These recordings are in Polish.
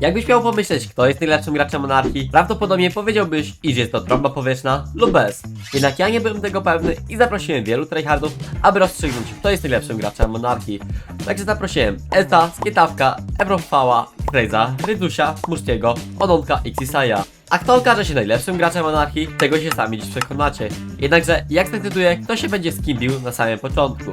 Jakbyś miał pomyśleć, kto jest najlepszym graczem monarchii, prawdopodobnie powiedziałbyś, iż jest to trąba powietrzna lub bez. Jednak ja nie byłem tego pewny i zaprosiłem wielu tryhardów, aby rozstrzygnąć, kto jest najlepszym graczem monarchii. Także zaprosiłem Elta, Skietawka, Ebrofała, Krejza, Rydusia, Musztiego, Odonka i Xisaja. A kto okaże się najlepszym graczem monarchii, tego się sami dziś przekonacie. Jednakże, jak zdecyduję, kto się będzie z kim bił na samym początku?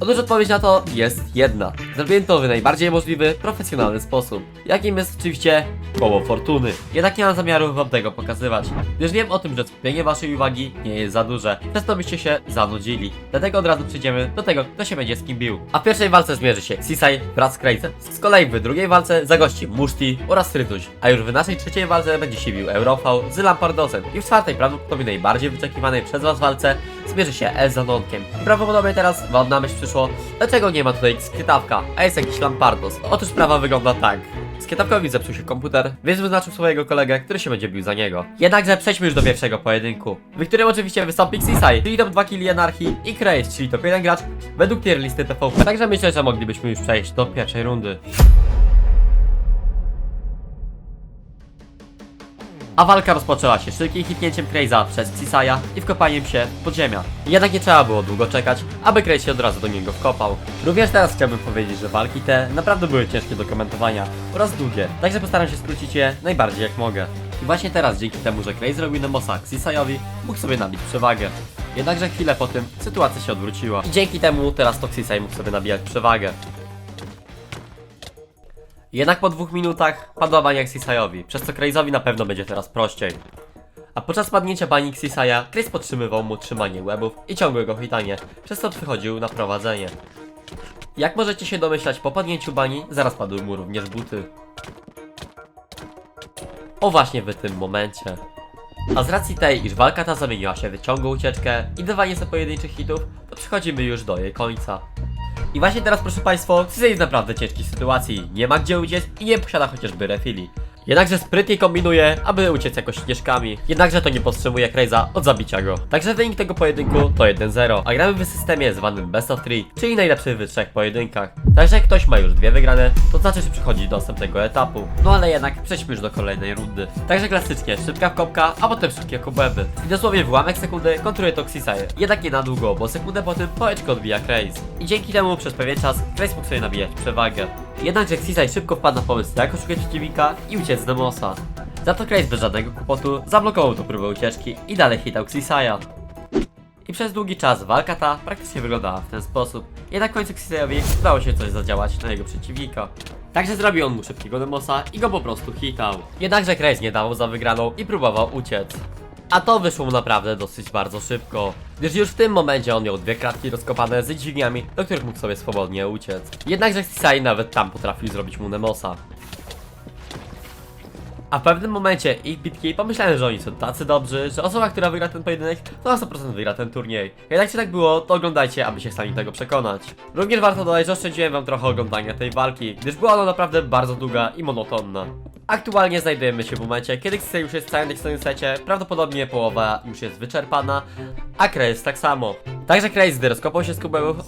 Otóż odpowiedź na to jest jedna. Zrobiłem to w najbardziej możliwy, profesjonalny sposób. Jakim jest oczywiście koło fortuny. Jednak nie mam zamiaru wam tego pokazywać, gdyż wiem o tym, że skupienie waszej uwagi nie jest za duże, przez to byście się zanudzili. Dlatego od razu przejdziemy do tego, kto się będzie z kim bił. A w pierwszej walce zmierzy się Sisai wraz z Krejcem. Z kolei w drugiej walce zagości Muszti oraz Rytuś, a już w naszej trzeciej walce będzie się bił Z Lampardosem i w czwartej prawdopodobnie najbardziej wyczekiwanej przez was walce zmierzy się El Zanonkiem. I prawdopodobnie teraz wam na myśl przyszło, dlaczego nie ma tutaj Skietawka, a jest jakiś Lampardos. Otóż sprawa wygląda tak. Skietawkowi zepsuł się komputer, więc wyznaczył swojego kolegę, który się będzie bił za niego. Jednakże przejdźmy już do pierwszego pojedynku, w którym oczywiście wystąpi Xisai, czyli top 2 killi anarchii i Krace, czyli top 1 gracz według tier listy PvP. Także myślę, że moglibyśmy już przejść do pierwszej rundy. A walka rozpoczęła się szybkim hitnięciem Kraze'a przez Xisaja i wkopaniem się w podziemia. Jednak nie trzeba było długo czekać, aby Kraze się od razu do niego wkopał. Również teraz chciałbym powiedzieć, że walki te naprawdę były ciężkie do komentowania oraz długie, także postaram się skrócić je najbardziej jak mogę. I właśnie teraz, dzięki temu, że Kraze robił Nemosa Xisajowi, mógł sobie nabić przewagę. Jednakże chwilę po tym sytuacja się odwróciła. I dzięki temu teraz to Xisaj mógł sobie nabijać przewagę. Jednak po dwóch minutach padła bania Xisajowi, przez co Kraze'owi na pewno będzie teraz prościej. A podczas padnięcia bani Xisaja, Kraze podtrzymywał mu trzymanie łebów i ciągłe go hitanie, przez co przychodził na prowadzenie. Jak możecie się domyślać, po padnięciu bani zaraz padły mu również buty. O właśnie w tym momencie. A z racji tej, iż walka ta zamieniła się w ciągłą ucieczkę i dawanie sobie pojedynczych hitów, to przechodzimy już do jej końca. I właśnie teraz, proszę Państwa, Cizę jest naprawdę ciężkiej sytuacji. Nie ma gdzie uciec i nie posiada chociażby refili. Jednakże sprytnie kombinuje, aby uciec jakoś ścieżkami. Jednakże to nie powstrzymuje Krejza od zabicia go. Także wynik tego pojedynku to 1-0, a gramy w systemie zwanym Best of 3, czyli najlepszy w trzech pojedynkach. Także jak ktoś ma już dwie wygrane, to znaczy, że przechodzi do następnego etapu. No ale jednak przejdźmy już do kolejnej rundy. Także klasycznie, szybka wkopka, a potem szybkie kubeby. I dosłownie w ułamek sekundy kontruje to Xisaje. Jednak nie na długo, bo sekundę po tym pałeczkę odbija Kraze. I dzięki temu przez pewien czas Kraze mógł sobie nabijać przewagę. Jednakże Xisai szybko wpadł na pomysł, jak oszukać przeciwnika i uciec z Demosa. Za to Kraze bez żadnego kłopotu zablokował tą próbę ucieczki i dalej hitał Xisaja. I przez długi czas walka ta praktycznie wyglądała w ten sposób. Jednak w końcu Xisajowi udało się coś zadziałać na jego przeciwnika. Także zrobił on mu szybkiego Demosa i go po prostu hitał. Jednakże Kraze nie dawał za wygraną i próbował uciec. A to wyszło mu naprawdę dosyć bardzo szybko, gdyż już w tym momencie on miał dwie kratki rozkopane z dźwigniami, do których mógł sobie swobodnie uciec. Jednakże Sisai nawet tam potrafił zrobić mu Nemosa. A w pewnym momencie ich bitki pomyślałem, że oni są tacy dobrzy, że osoba, która wygra ten pojedynek, to na 100% wygra ten turniej. Jednak się tak było, to oglądajcie, aby się sami tego przekonać. Również warto dodać, że oszczędziłem wam trochę oglądania tej walki, gdyż była ona naprawdę bardzo długa i monotonna. Aktualnie znajdujemy się w momencie, kiedy Xisei już jest w całym tekstonym secie, prawdopodobnie połowa już jest wyczerpana, a Krace tak samo. Także Krace, gdy rozkopał się z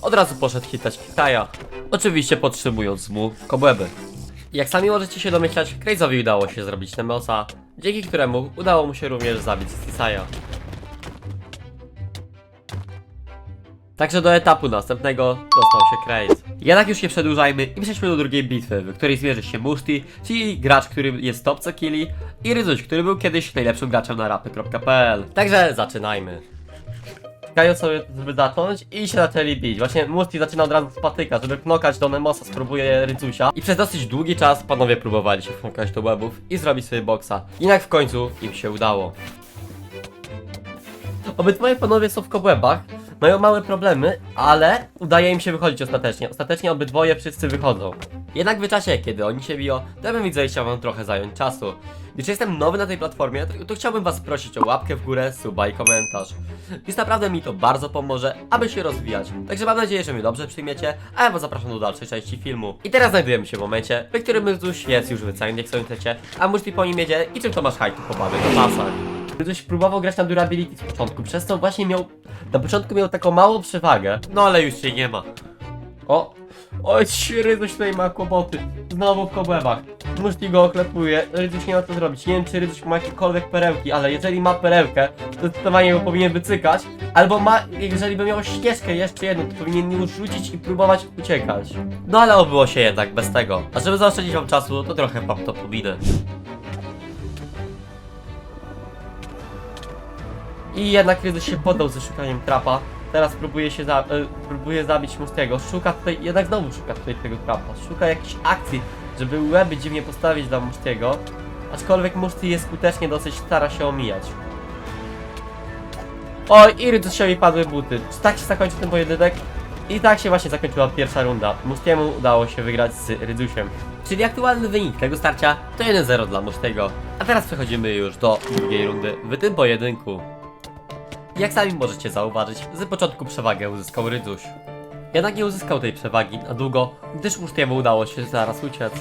od razu poszedł hitać Kitaja. Oczywiście podtrzymując mu kobłęby. Jak sami możecie się domyślać, Kraze'owi udało się zrobić Nemosa, dzięki któremu udało mu się również zabić Stisaja. Także do etapu następnego dostał się Kraze. Jednak już nie przedłużajmy i przejdźmy do drugiej bitwy, w której zmierzy się Mushti, czyli gracz, który jest top co killi i Ryzuś, który był kiedyś najlepszym graczem na rapy.pl. Także zaczynajmy. Czekają sobie, żeby zacząć i się zaczęli bić. Właśnie Musti zaczyna od razu z patyka, żeby knokać do Nemosa, spróbuje Rycusia. I przez dosyć długi czas panowie próbowali się knokać do łebów i zrobić sobie boksa. Jednak w końcu im się udało. Obydwoje panowie są w kobłębach, mają małe problemy, ale udaje im się wychodzić ostatecznie. Ostatecznie obydwoje wszyscy wychodzą. Jednak w czasie, kiedy oni się biją, to bym widzę, chciał wam trochę zająć czasu. Gdyż jestem nowy na tej platformie, to, to chciałbym was prosić o łapkę w górę, suba i komentarz. Więc naprawdę mi to bardzo pomoże, aby się rozwijać. Także mam nadzieję, że mnie dobrze przyjmiecie, a ja was zapraszam do dalszej części filmu. I teraz znajdujemy się w momencie, w którym Ryzuś jest już w całym niech chcecie, a Muszli po nim jedzie i czym to masz hajtu po bawie na pasach. Ryzuś próbował grać na durability z początku, przez co właśnie miał, na początku miał taką małą przewagę, no ale już jej nie ma. O! Oj, Ryduś tutaj ma kłopoty. Znowu w kobłębach. Muszli go oklepuje. Ryduś nie ma co zrobić. Nie wiem, czy Ryduś ma jakiekolwiek perełki, ale jeżeli ma perełkę, to zdecydowanie go powinien wycykać. Albo ma, jeżeli by miał ścieżkę jeszcze jedną, to powinien ją rzucić i próbować uciekać. No ale obyło się jednak bez tego. A żeby zaoszczędzić wam czasu, to trochę wam to pominę. I jednak Ryduś się poddał ze szukaniem trapa. Teraz próbuje się za, e, próbuje zabić Mustiego. Szuka tutaj, jednak znowu szuka tutaj tego trapa. Szuka jakiejś akcji, żeby łeby dziwnie postawić dla Mustiego. Aczkolwiek Musty jest skutecznie dosyć stara się omijać. Oj, i Rydusiowi padły buty. Czy tak się zakończy ten pojedynek? I tak się właśnie zakończyła pierwsza runda. Mustiemu udało się wygrać z Rydusiem. Czyli aktualny wynik tego starcia to 1-0 dla Mustiego. A teraz przechodzimy już do drugiej rundy w tym pojedynku. Jak sami możecie zauważyć, z początku przewagę uzyskał Rydzuś. Jednak nie uzyskał tej przewagi na długo, gdyż Musztiemu udało się zaraz uciec.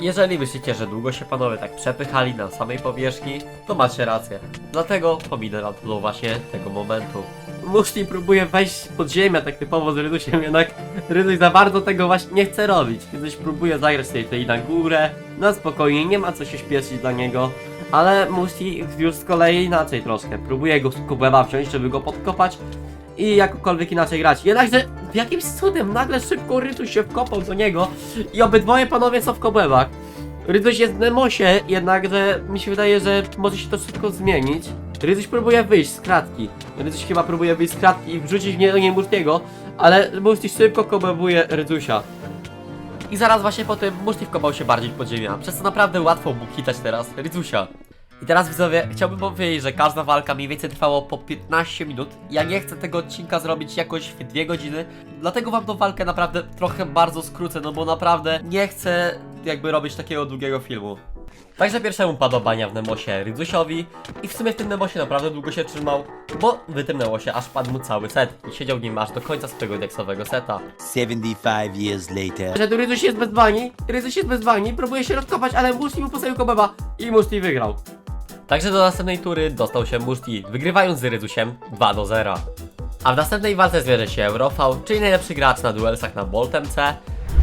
Jeżeli myślicie, że długo się panowie tak przepychali na samej powierzchni, to macie rację. Dlatego pominę wam do właśnie tego momentu. Muszti próbuje wejść pod ziemię tak typowo z Rydusiem, jednak Ryduś za bardzo tego właśnie nie chce robić. Ryduś próbuje zagrać sobie tutaj na górę, na spokojnie, nie ma co się śpieszyć dla niego. Ale musi już z kolei inaczej troszkę. Próbuje go z kubeba wziąć, żeby go podkopać i jakkolwiek inaczej grać. Jednakże jakimś cudem nagle szybko Rytuś się wkopał do niego i obydwoje panowie są w kobłębach. Rytuś jest w Nemosie, jednakże mi się wydaje, że może się to szybko zmienić. Rytuś próbuje wyjść z kratki. Rytuś chyba próbuje wyjść z kratki i wrzucić w nie do niej Mustiego, ale Musti szybko kobłębuje Rytusia. I zaraz właśnie po tym Musti wkopał się bardziej pod ziemię, przez co naprawdę łatwo mógł hitać teraz Rytusia. I teraz widzowie, chciałbym powiedzieć, że każda walka mniej więcej trwało po 15 minut. Ja nie chcę tego odcinka zrobić jakoś w 2 godziny, dlatego wam tą walkę naprawdę trochę bardzo skrócę, no bo naprawdę nie chcę jakby robić takiego długiego filmu. Także pierwszemu padła bania w Nemosie Rydzusiowi i w sumie w tym Nemosie naprawdę długo się trzymał, bo w tym Nemosie aż padł mu cały set i siedział w nim aż do końca swojego deksowego seta. 75 years later. Że tu Ryzuś jest bez bani, jest bez bani, próbuje się rozkopać, ale Muszti mu postawił kobeba i Muszti wygrał. Także do następnej tury dostał się Muszti, wygrywając z Ryzusiem 2 do 0. A w następnej walce zmierzy się Eurofał, czyli najlepszy gracz na duelsach na Bolt MC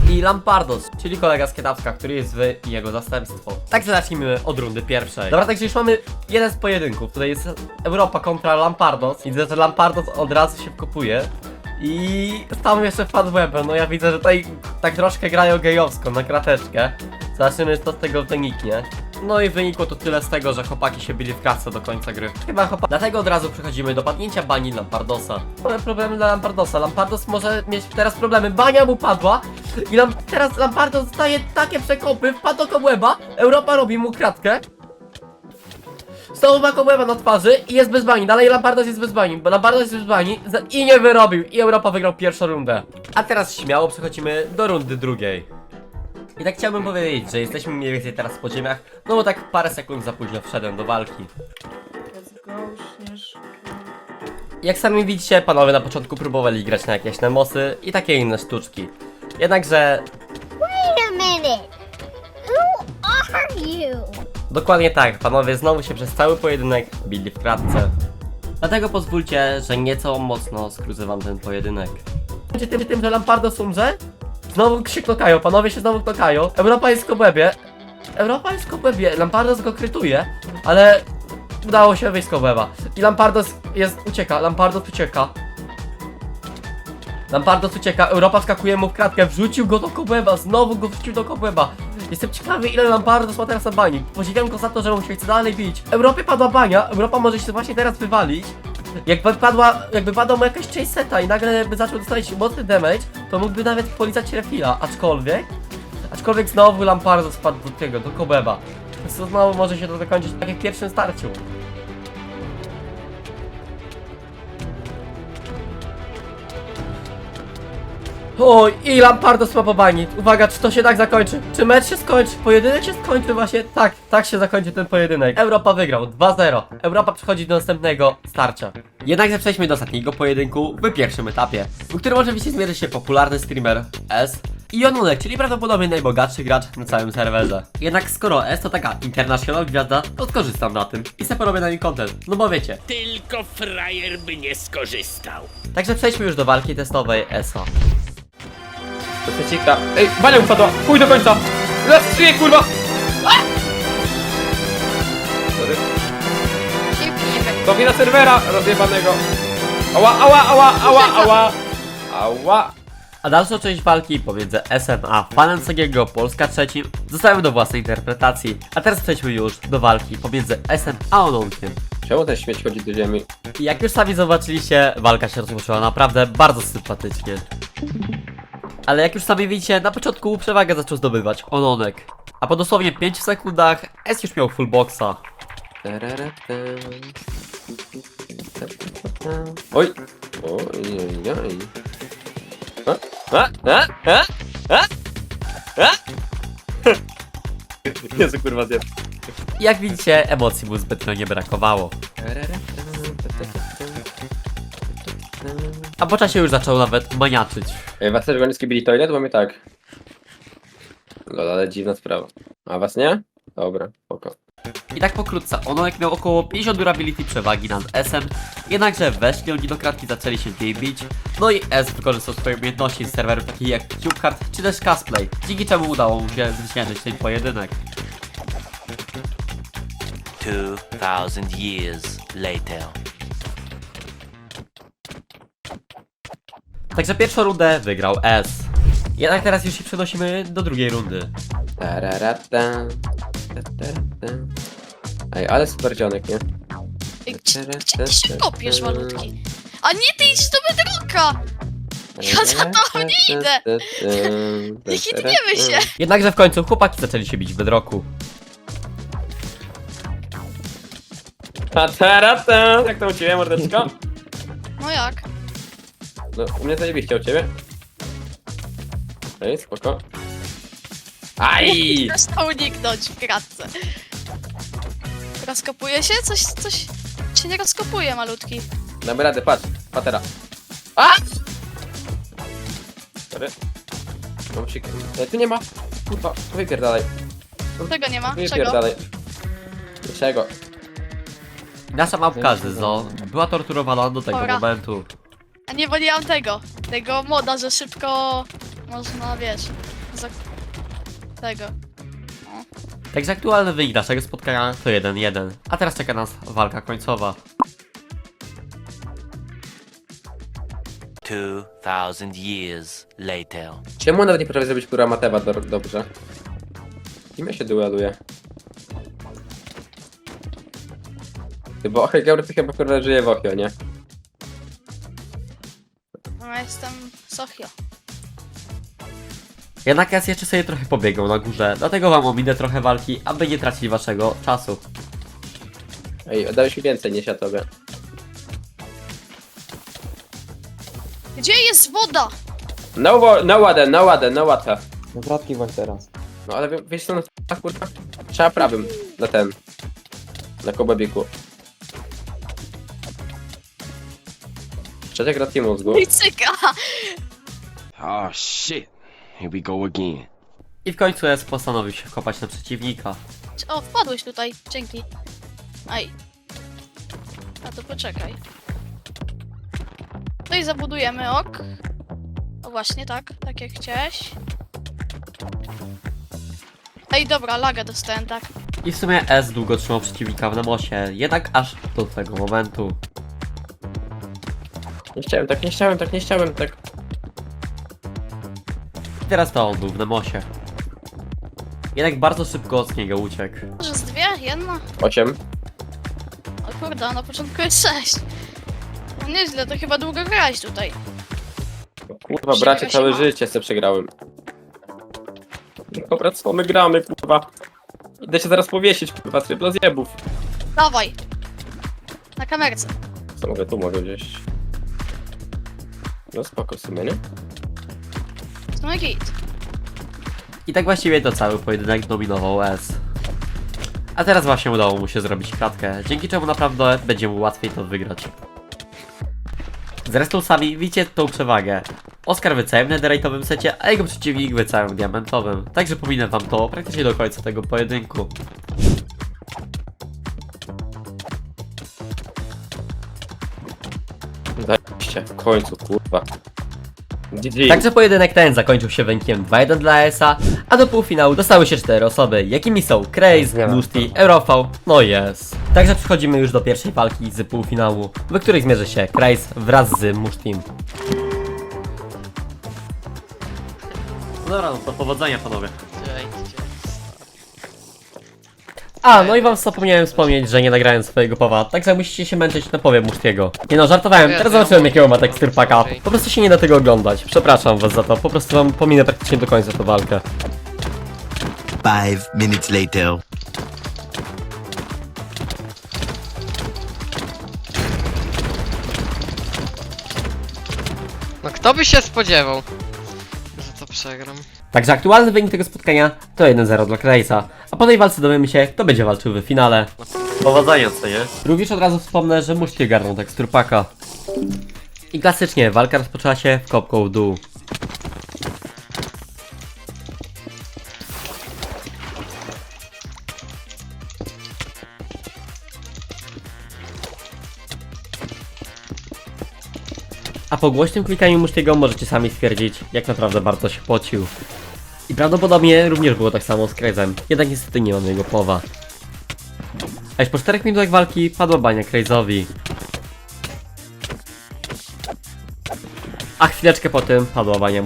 i Lampardos, czyli kolega z Kietawska, który jest w jego zastępstwo. Także zacznijmy od rundy pierwszej. Dobra, także już mamy jeden z pojedynków. Tutaj jest Europa kontra Lampardos. Widzę, że Lampardos od razu się wkopuje. I tam jeszcze wpadł webem. No ja widzę, że tutaj tak troszkę grają gejowsko na krateczkę. Zobaczymy co z tego wyniknie. No i wynikło to tyle z tego, że chłopaki się byli w kratce do końca gry. Chyba chłopaki. Dlatego od razu przechodzimy do padnięcia bani Lampardosa. Mamy problemy dla Lampardosa. Lampardos może mieć teraz problemy. Bania mu padła. I teraz Lampardos dostaje takie przekopy, wpadł do kobłęba. Europa robi mu kratkę. Znowu ma kobłęba na twarzy i jest bez bani. Dalej Lampardos jest bez bani, bo Lampardos jest bez bani i nie wyrobił. I Europa wygrał pierwszą rundę. A teraz śmiało przechodzimy do rundy drugiej. I tak chciałbym powiedzieć, że jesteśmy mniej więcej teraz w podziemiach, no bo tak parę sekund za późno wszedłem do walki. Jak sami widzicie, panowie na początku próbowali grać na jakieś nemosy i takie inne sztuczki. Jednakże Wait a minute. Who are you? Dokładnie tak, panowie znowu się przez cały pojedynek bili w kratce. Dlatego pozwólcie, że nieco mocno skrócę wam ten pojedynek. Będzie tym, tym, że Lampardos umrze? Znowu się knokają, panowie się znowu knokają. Europa jest w kobłębie. Europa jest w kobłębie, Lampardos go krytuje, ale udało się wyjść z kobłęba. I Lampardos jest, ucieka, Lampardos ucieka. Lampardos ucieka, Europa wskakuje mu w kratkę, wrzucił go do kobłęba, znowu go wrzucił do kobłęba. Jestem ciekawy ile Lampardos ma teraz na bani. Podziwiam go za to, że on się chce dalej bić. Europie padła bania, Europa może się właśnie teraz wywalić. Jakby padła, jakby padła mu jakaś część seta i nagle by zaczął dostać mocny damage, to mógłby nawet polizać refila, aczkolwiek Aczkolwiek znowu Lampardos spadł do tego, do kobłęba. Więc to znowu może się to zakończyć tak jak w pierwszym starciu. Oj, i po bani. Uwaga, czy to się tak zakończy? Czy mecz się skończy? Pojedynek się skończy właśnie? Tak, tak się zakończy ten pojedynek. Europa wygrał 2-0. Europa przechodzi do następnego starcia. Jednakże przejdźmy do ostatniego pojedynku w pierwszym etapie, w którym oczywiście zmierzy się popularny streamer S i Jonunek, czyli prawdopodobnie najbogatszy gracz na całym serwerze. Jednak skoro S to taka international gwiazda, to skorzystam na tym i se porobię na nim content. No bo wiecie. Tylko frajer by nie skorzystał. Także przejdźmy już do walki testowej ESA. To przecika. Ej, bania upadła! Chuj do końca! Zastrzyję, kurwa! A! Sorry. To wina serwera rozjebanego. Ała, ała, ała, ała, ała! Ała! A dalszą część walki pomiędzy SM a fanem Segiego Polska trzecim zostawiamy do własnej interpretacji. A teraz przejdźmy już do walki pomiędzy SM a Ononkiem. Czemu ten śmieć chodzi do ziemi? I jak już sami zobaczyliście, walka się rozpoczęła naprawdę bardzo sympatycznie. Ale jak już sami widzicie, na początku przewagę zaczął zdobywać Ononek. A po dosłownie 5 sekundach S już miał full boxa. Oj! Oj, oj, oj. A? A? A? A? A? Jezu, kurwa, zjadł. I jak widzicie, emocji mu zbytnio nie brakowało. A po czasie już zaczął nawet maniaczyć. Ej, Was też goniecki bili toilet? Bo mnie tak. Lol, ale dziwna sprawa. A was nie? Dobra, spoko. I tak pokrótce, Ononek miał około 50 durability przewagi nad S-em, jednakże weszli oni do kratki, zaczęli się w niej bić, no i S wykorzystał swoje umiejętności z serwerów takich jak CubeCard czy też Cosplay, dzięki czemu udało mu się zwyciężyć ten pojedynek. 2000 years later. Także pierwszą rundę wygrał S. Jednak teraz już się przenosimy do drugiej rundy. Tararata. Ej, ale super dzionek, nie? Gdzie się kopiesz, malutki? A nie, ty idź do bedroka! Ja za tobą nie idę. Nie hitniemy się! Jednakże w końcu chłopaki zaczęli się bić w bedroku. Tatarata! Jak to u ciebie, mordeczko? No jak? No, u mnie zajebiście, u ciebie? Ej, spoko. Aj! Przestał uniknąć w kratce. Rozkopuje się? Coś, coś się nie rozkopuje, malutki. Damy radę, patrz, patera. A! Sorry. Mam się... Ej, tu nie ma. Kurwa, wypierdalaj. Tego nie ma. Czego? Wypierdalaj. Czego? Nasza mapka Zyzo była torturowana do tego Dobra. momentu. A nie, bo nie mam tego. Tego moda, że szybko można, wiesz, za... tego. Także aktualny wynik naszego spotkania to 1-1, a teraz czeka nas walka końcowa. 2000 years later. Czemu nawet nie potrafię zrobić kurwa Matewa do, dobrze? Kim ja się dueluje? Ty, Bo Ochel to chyba kurwa żyje w Ochio, nie? Ja jestem Sochio. Jednak ja jeszcze sobie trochę pobiegał na górze, dlatego wam ominę trochę walki, aby nie tracić waszego czasu. Ej, dałeś mi więcej niż ja tobie. Gdzie jest woda? No, wo- no water, no water, no water. No kratki właśnie teraz. No ale wie- wiesz co, no kurwa? Trzeba prawym na ten. Na kobabiku. Trzecia gra team mózgu. I cyka! Oh shit. Here we go again. I w końcu S postanowił się wkopać na przeciwnika. O, wpadłeś tutaj. Dzięki. Aj. A to poczekaj. No i zabudujemy ok. O właśnie, tak. Tak jak chciałeś. Ej, dobra, laga dostałem, tak. I w sumie S długo trzymał przeciwnika w namosie, jednak aż do tego momentu. Nie chciałem tak, nie chciałem tak, nie chciałem tak. I teraz to on był w namosie. Jednak bardzo szybko z niego uciekł. Może z dwie? Jedna? Osiem. O kurde, na początku jest sześć. No nieźle, to chyba długo grałeś tutaj. Kurwa, bracie, całe życie se przegrałem. Dobra, co my gramy, kurwa? Idę się zaraz powiesić, kurwa, triplo zjebów. Dawaj! Na kamerce. Co mogę tu, mogę gdzieś... No spoko w sumie, nie? No i git. I tak właściwie to cały pojedynek dominował S. A teraz właśnie udało mu się zrobić klatkę, dzięki czemu naprawdę będzie mu łatwiej to wygrać. Zresztą sami widzicie tą przewagę. Oscar w całym netherite'owym secie, a jego przeciwnik w całym diamentowym. Także pominę wam to praktycznie do końca tego pojedynku. Końcu, kurwa. GG. Także pojedynek ten zakończył się wynikiem 2-1 dla ESA, a do półfinału dostały się cztery osoby, jakimi są Craze, Musty, Eurofał, no i yes. Także przechodzimy już do pierwszej walki z półfinału, w której zmierzy się Craze wraz z Mustim. Dobra, no to powodzenia panowie. A, no i wam zapomniałem wspomnieć, że nie nagrałem swojego powa, także musicie się męczyć na powie Musztiego. Nie no, żartowałem, teraz zobaczyłem jakiego ma tekstur paka. Po prostu się nie da tego oglądać. Przepraszam was za to, po prostu wam pominę praktycznie do końca tę walkę. Five minutes later. No kto by się spodziewał, że to przegram. Także aktualny wynik tego spotkania to 1-0 dla Krejsa, a po tej walce dowiemy się, kto będzie walczył w finale. Powodzenia, co nie? Również od razu wspomnę, że Muszti garnął tekstur paka. I klasycznie, walka rozpoczęła się w kopką w dół. Po głośnym klikaniu Musztiego możecie sami stwierdzić, jak naprawdę bardzo się pocił. I prawdopodobnie również było tak samo z Krejzem, jednak niestety nie mam jego powa. A już po 4 minutach walki padła bania Krejzowi. A chwileczkę po tym padła bania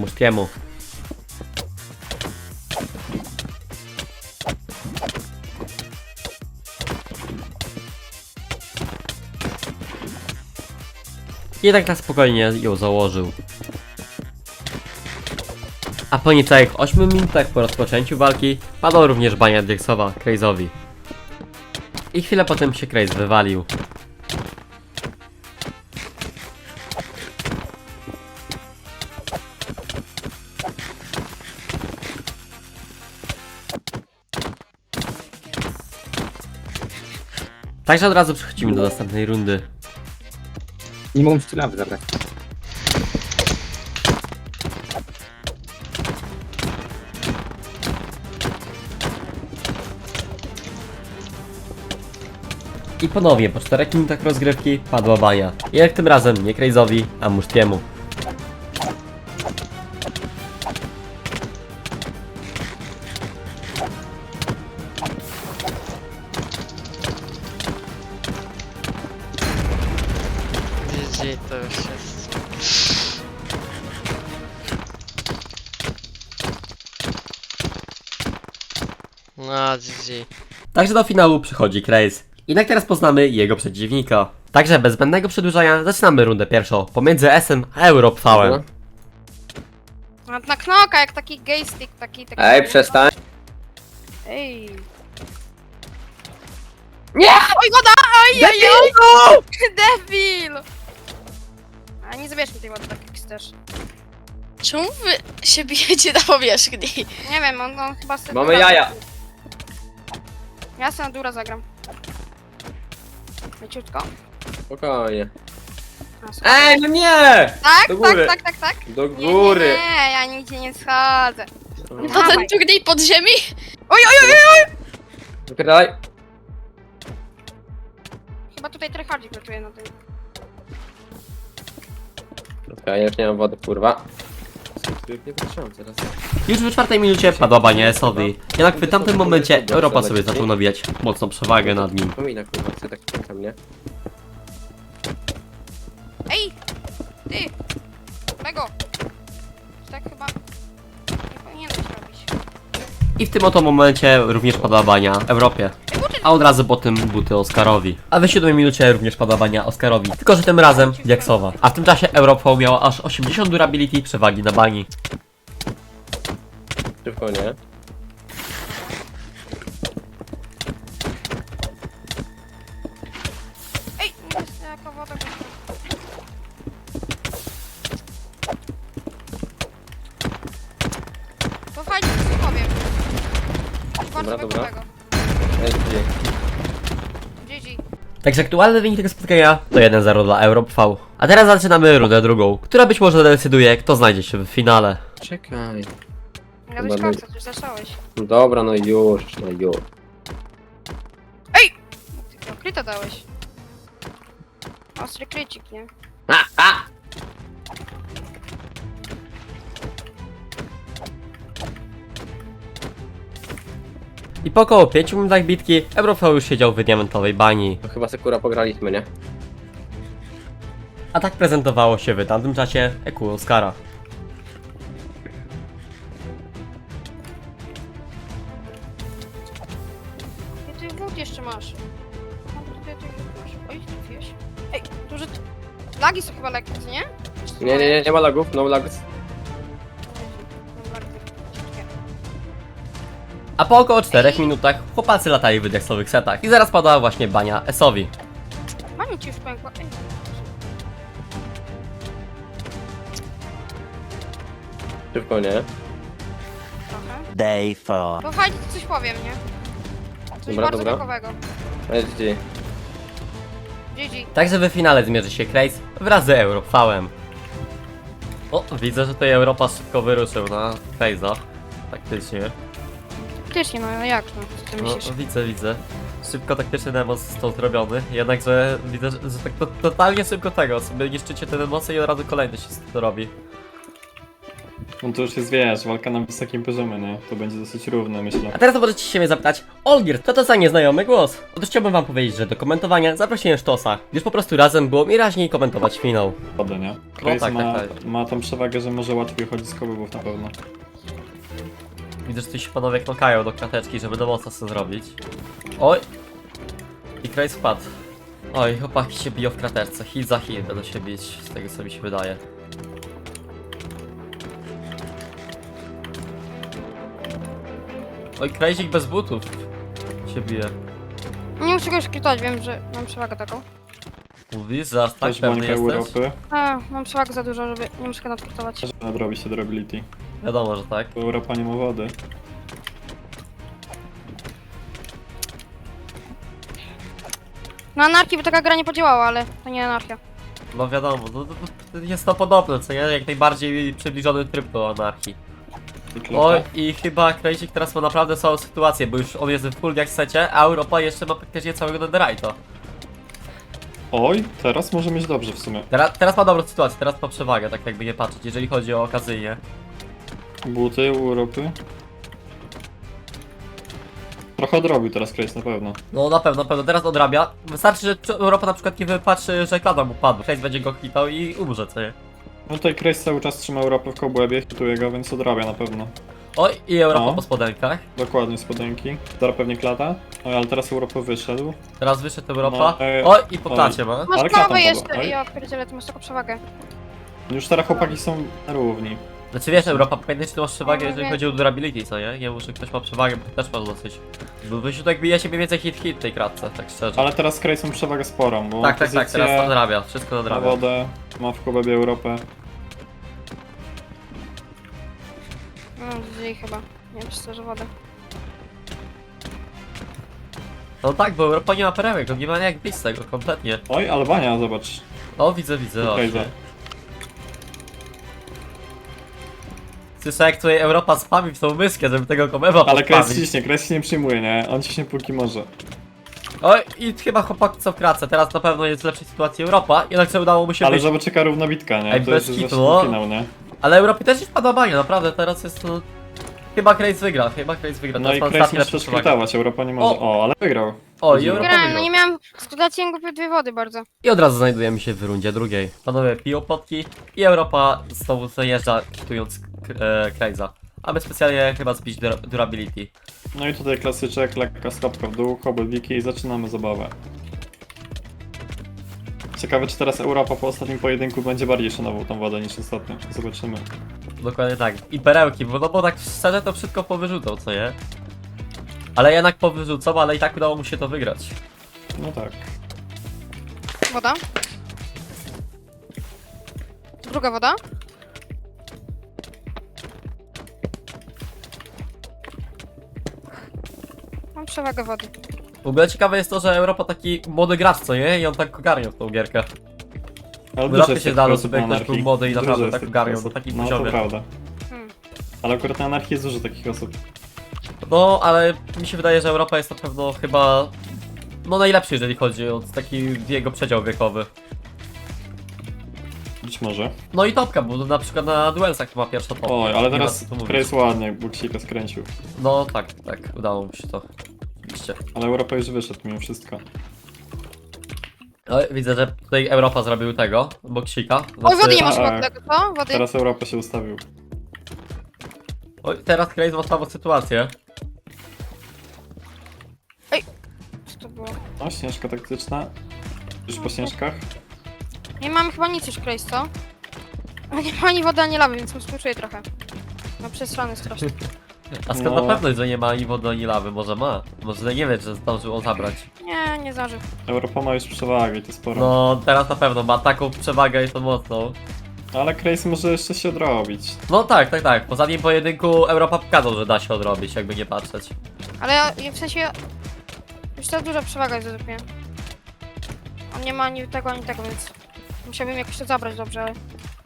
Musztiemu. Jednak na spokojnie ją założył. A po niecałych 8 minutach po rozpoczęciu walki padła również bania Dixowa Craze'owi. I chwilę potem się Craze wywalił. Także od razu przechodzimy do następnej rundy. Nie mogą ci lawy zabrać. I ponownie po 4 minutach rozgrywki padła bania. I jak tym razem nie Craze'owi, a Musztiemu. Także do finału przychodzi Craze. Jednak teraz poznamy jego przeciwnika. Także bez zbędnego przedłużania zaczynamy rundę pierwszą pomiędzy SM a Europfałem. No. Na, na knoka, jak taki gay stick, taki... taki Ej, przestań. Ej. Nie! Oj, woda! Oj, oj, oj! Debil! A nie zabierz mi tej wody tak jak chcesz. Czemu wy się bijecie na powierzchni? Nie wiem, on, on chyba sobie... Mamy jaja. Ja sobie na dura zagram. Leciutko. Spokojnie. Super. Ej, no nie! tak, do tak, góry. tak, tak, tak. Do Nie, nie, góry. nie, ja nigdzie nie schodzę. To Dawaj. ten turniej pod ziemi? Oj, oj, oj, oj! Wypierdalaj. Chyba tutaj tryhardzik gotuje na tym. Okej, już nie mam wody, kurwa. Nie teraz. Już w czwartej minucie padła bania S-owi. Jednak w tamtym momencie Europa sobie zaczął nawijać mocną przewagę nad nim. Pomina, kurwa, chcę tak czekam, nie? Ej! Ty! Tego! Tak chyba... Nie powinieneś robić. I w tym oto momencie również padła bania Europie. A od razu po tym buty Oscarowi. A w 7 minucie również padła bania Oscarowi. Tylko, że tym razem Diaksowa. A w tym czasie Europa miała aż 80 durability przewagi na bani. Szybko, nie? Także aktualny wynik tego spotkania to 1-0 dla Europv. A teraz zaczynamy rundę drugą, która być może decyduje, kto znajdzie się w finale. Czekaj. Ja Chyba dość my- końca, już zacząłeś. No dobra, no już, no już. Ty kryta dałeś. Ostry krycik, nie? A, a! I po około 5 minutach bitki, Eurofał już siedział w diamentowej bani. To chyba Sekura pograliśmy, nie? A tak prezentowało się w tamtym czasie EQ Oscara. Ty wód jeszcze masz. No, tutaj ty wód masz. Oj, trafiłeś. Ej, duże... Lagi są chyba lekkie, co nie? Czy to Nie, nie, nie, nie ma lagów, no lags. Po około 4 minutach chłopacy latali w deksowych setach i zaraz padała właśnie bania Esowi. Mam ci już pękła. Ej, Szybko, nie? trochę. Day 4. Bo fajnie coś powiem, nie? Coś Dobra, bardzo dobra. gdzie? GG. Także w finale zmierzy się Krace wraz z Eurofałem. O, widzę, że tutaj Europa szybko wyruszył na Krace'a. Taktycznie. Faktycznie, no jak no? Co ty No, myślisz? widzę, widzę. Szybko taktyczny demos został zrobiony, jednakże widzę, że, że tak to, totalnie szybko tego, sobie niszczycie ten emocje i od razu kolejny się to robi. No to już jest, wiesz, walka na wysokim poziomie, nie? To będzie dosyć równe, myślę. A teraz możecie się mnie zapytać, Olgier, co to za nieznajomy głos? Otóż chciałbym wam powiedzieć, że do komentowania zaprosiłem Sztosa, gdyż po prostu razem było mi raźniej komentować finał. Wodę, nie? Krace tak, ma, tak, tak. ma tą przewagę, że może łatwiej chodzić z kobybów na pewno. Widzę, że tu się panowie knokają do krateczki, żeby do mocno co zrobić. Oj! I Krace wpadł. Oj, chłopaki się biją w kraterce, hit za hit będą się bić, z tego co mi się wydaje. Oj, Krazik bez butów się bije. Nie muszę go szkritować, wiem, że mam przewagę taką. Mówisz, że aż tak Też pewny jesteś? Europy, A, mam przewagę za dużo, żeby nie muszę że nadrobi się durability. Wiadomo, że tak. Europa nie ma wody. Na anarchii by taka gra nie podziałała, ale to nie anarchia. No wiadomo, no, to, to jest to podobne, co nie? Jak najbardziej przybliżony tryb do anarchii. Klapa. Oj, i chyba Krejcik teraz ma naprawdę całą sytuację, bo już on jest w full jak secie, a Europa jeszcze ma praktycznie całego netherite'a. Oj, teraz może mieć dobrze w sumie. Teraz, teraz ma dobrą sytuację, teraz ma przewagę, tak jakby nie patrzeć, jeżeli chodzi o okazyjnie. Buty u Europy. Trochę odrobił teraz Krace na pewno. No na pewno, na pewno, teraz odrabia. Wystarczy, że Europa na przykład nie wypatrzy, że klada mu padł. Krace będzie go hitał i umrze, co nie? No tutaj Krace cały czas trzyma Europę w kobłębie, hituje go, więc odrabia na pewno. Oj, i Europa O. po spodenkach. Dokładnie spodenki. Teraz pewnie klata. Oj, ale teraz Europa wyszedł. Teraz wyszedł Europa. No, e, Oj, i po klacie ma. Masz Ale jeszcze oj. i opierdzielę, ty masz taką przewagę. Już teraz chłopaki są równi. Znaczy wiesz, Europa, pamiętaj, że ty masz przewagę, No, jeżeli chodzi o durability, co nie? Nie muszę, ktoś ma przewagę, bo ty też masz dosyć. Bo wy się tak bije się mniej więcej hit-hit w tej kratce, tak szczerze. Ale teraz Krace ma przewagę sporą, bo tak, tak, tak, pozycję teraz to nadrabia, wszystko na nadrabia. wodę, ma w kobłębie Europę. No, GG chyba. Nie wiem, szczerze wodę. No tak, bo Europa nie ma perełek, on nie ma jak bić z tego, kompletnie. Oj, Albania, zobacz. O, widzę, widzę, Krace. właśnie. Słyszę jak tutaj Europa spami w tą myskę, żeby tego komeba Ale podpalić. ciśnie, Krace się nie przyjmuje, nie? On ciśnie póki może. Oj, i chyba chłopaki co w kratce, teraz na pewno jest w lepszej sytuacji Europa, jednak co udało mu się Ale wyjść. zobacz jaka równa bitka, nie? Ej, to bez jest kitu, no. finał, nie? Ale Europie też jest podobanie, naprawdę, teraz jest to... Chyba Krace wygra, chyba Krace wygra, No i teraz ma ostatni przewagę. skrytować, Europa nie może. O! O, ale wygrał. O, i. Europa Grałem, no nie miałem skrytacji głupie dwie wody bardzo. I od razu znajdujemy się w rundzie drugiej. Panowie piją potki i Europa znowu zajeżdża, hitując e, Krace'a. Aby specjalnie chyba zbić dura durability. No i tutaj klasyczek, lekka stopka w dół, kobłębiki i zaczynamy zabawę. Ciekawe, czy teraz Europa po ostatnim pojedynku będzie bardziej szanował tą wodę niż ostatnio. Zobaczymy. Dokładnie tak. I perełki, bo no bo tak szczerze to wszystko powyrzucał, co nie? Ale jednak powyrzucał, ale i tak udało mu się to wygrać. No tak. Woda. Druga woda. Mam przewagę wody. W ogóle ciekawe jest to, że Europa taki młody gracz, co nie? I on tak ogarniał tą gierkę. Ale dużo jest się zdarza, osób żeby ktoś był młody i Dużo naprawdę jest tak takich ogarniał osób. na takim No poziomie. to prawda. Hmm. Ale akurat na anarchii jest dużo takich osób. No, ale mi się wydaje, że Europa jest na pewno chyba no najlepszy, jeżeli chodzi o taki jego przedział wiekowy. Być może. No i topka, bo na przykład na duelsach to ma pierwsza topka. Oj, ale Nie teraz co tu mówić. Grace ładnie buksika skręcił. No tak, tak, udało mu się to. Oczywiście. Ale Europa już wyszedł mimo wszystko. No, widzę, że tutaj Europa zrobił tego, boksika. Oj, wody nie tak. masz tego, co? Wody. Teraz Europa się ustawił. Oj, teraz ma słabą sytuację. Co to było? No, śnieżka taktyczna. Już po śnieżkach. Nie mamy chyba nic już, Grace, co? A Nie ma ani wody, ani lawy, więc współczuję trochę. No przesrany strasznie. A skąd No. na pewność, że nie ma ani wody, ani lawy? Może ma. Może nie wie, że zdążył on zabrać. Nie, nie zdążył. Europa ma już przewagę i to sporo. No, teraz na pewno ma taką przewagę i to mocną. Ale Grace może jeszcze się odrobić. No tak, tak, tak. Po ostatnim pojedynku Europa pokazał, że da się odrobić, jakby nie patrzeć. Ale ja, w sensie... Już to duża przewaga jest mnie. On nie ma ani tego, ani tego, więc... Musiałbym jakoś to zabrać dobrze, ale...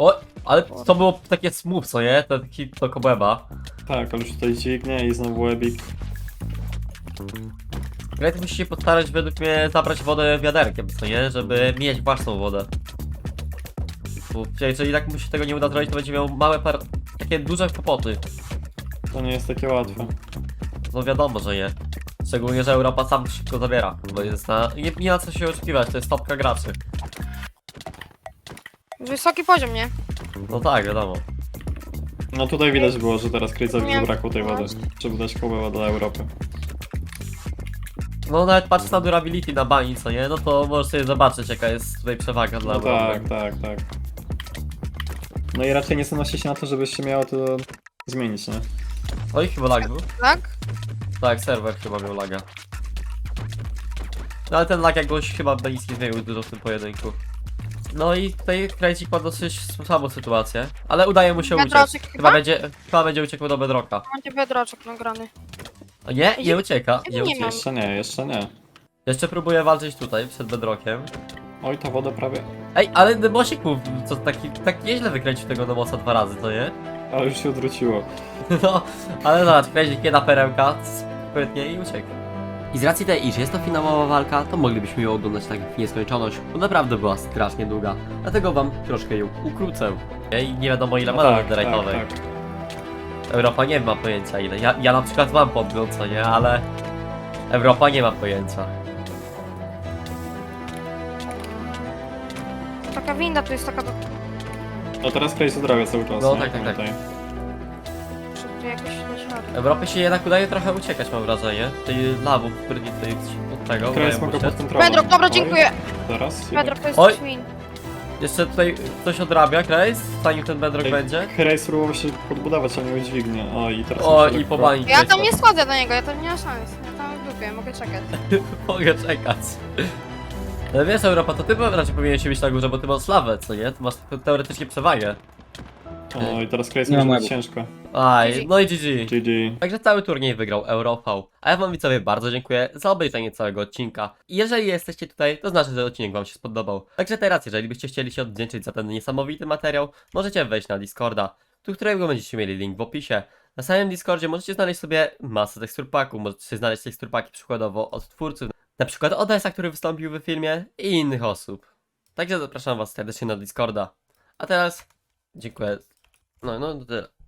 O, ale to było takie smooth, co nie? To taki to kobeba. Tak, ale już tutaj dźwignie i znowu Ebik. Grace musi się postarać według mnie zabrać wodę wiaderkiem, co nie? Żeby mieć własną wodę. Bo jeżeli tak mu się tego nie uda zrobić, to będzie miał małe par... takie duże kłopoty. To nie jest takie łatwe. No wiadomo, że nie. Szczególnie, że Europa sam szybko zabiera, bo jest na... Nie, nie ma co się oczekiwać, to jest topka graczy. Wysoki poziom, nie? No tak, wiadomo. No tutaj widać było, że teraz Grace'owi Nie. zabrakło tej wody, żeby dać kołę do Europy. No nawet patrz na durability na bani, co nie? No to możesz sobie zobaczyć jaka jest tutaj przewaga dla No Europy. tak, tak, tak. No i raczej nie zanosi się na to, żebyś się miało to zmienić, nie? Oj, chyba lag był. Tak? Tak, serwer chyba miał laga. No ale ten lag jakoś chyba na nic nie zmienił dużo w tym pojedynku. No i tutaj Krajcik ma dosyć słabą sytuację, ale udaje mu się uciec. Bedroczek Chyba chyba? będzie, chyba będzie uciekł do bedroka. Będzie bedroczek nagrany. A nie, nie ucieka, nie nie ucieka. mam. Jeszcze nie, jeszcze nie. Jeszcze próbuję walczyć tutaj, przed bedrokiem. Oj, ta woda prawie. Ej, ale Demosik był co taki, tak nieźle wykręcił tego Demosa dwa razy, to nie? Ale już się odwróciło. No, ale zobacz, Krajcik jedna perełka, sprytnie i uciekł. I z racji tej, iż jest to finałowa walka, to moglibyśmy ją oglądać tak w nieskończoność, bo naprawdę była strasznie długa. Dlatego wam troszkę ją ukrócę. I nie wiadomo ile ma tak, tak, tak. Europa nie ma pojęcia ile. Ja, ja na przykład mam podgląd, co nie, ale Europa nie ma pojęcia. Taka winda tu jest taka do... No teraz Grace odrawia cały czas, No nie? tak, tak, tak. Pamiętaj. Muszę tu jakoś. Europie się jednak udaje trochę uciekać, mam wrażenie. Tej lawów, który nie tutaj od tego. Mu go się. pod kontrolą. Bedrock, dobra, Oj, dziękuję. Teraz? Bedrock to jest Oj. coś min. Jeszcze tutaj coś odrabia, Grace, zanim ten bedrock Ej, będzie. Grace próbował się podbudować, a nie udźwignie. O, i teraz... O, muszę i lekko- po bani Ja tam nie schodzę do niego, ja tam nie mam szans. Ja tam w dupie, mogę czekać. Mogę czekać. Ale wiesz, Europa, to ty raczej powinien się być na górze, bo ty masz lawę, co nie? Ty masz teoretycznie przewagę. O, i teraz Grace Nie może mam łebu. ciężko. Aj, GG. no i GG. GG. Także cały turniej wygrał Eurofał. A ja wam widzowie bardzo dziękuję za obejrzenie całego odcinka. I jeżeli jesteście tutaj, to znaczy, że odcinek wam się spodobał. Także teraz, jeżeli byście chcieli się odwdzięczyć za ten niesamowity materiał, możecie wejść na Discorda, do którego będziecie mieli link w opisie. Na samym Discordzie możecie znaleźć sobie masę teksturpaków, możecie znaleźć teksturpaki przykładowo od twórców, na przykład Odessa, który wystąpił w filmie i innych osób. Także zapraszam was serdecznie na Discorda. A teraz dziękuję. No, no to tyle.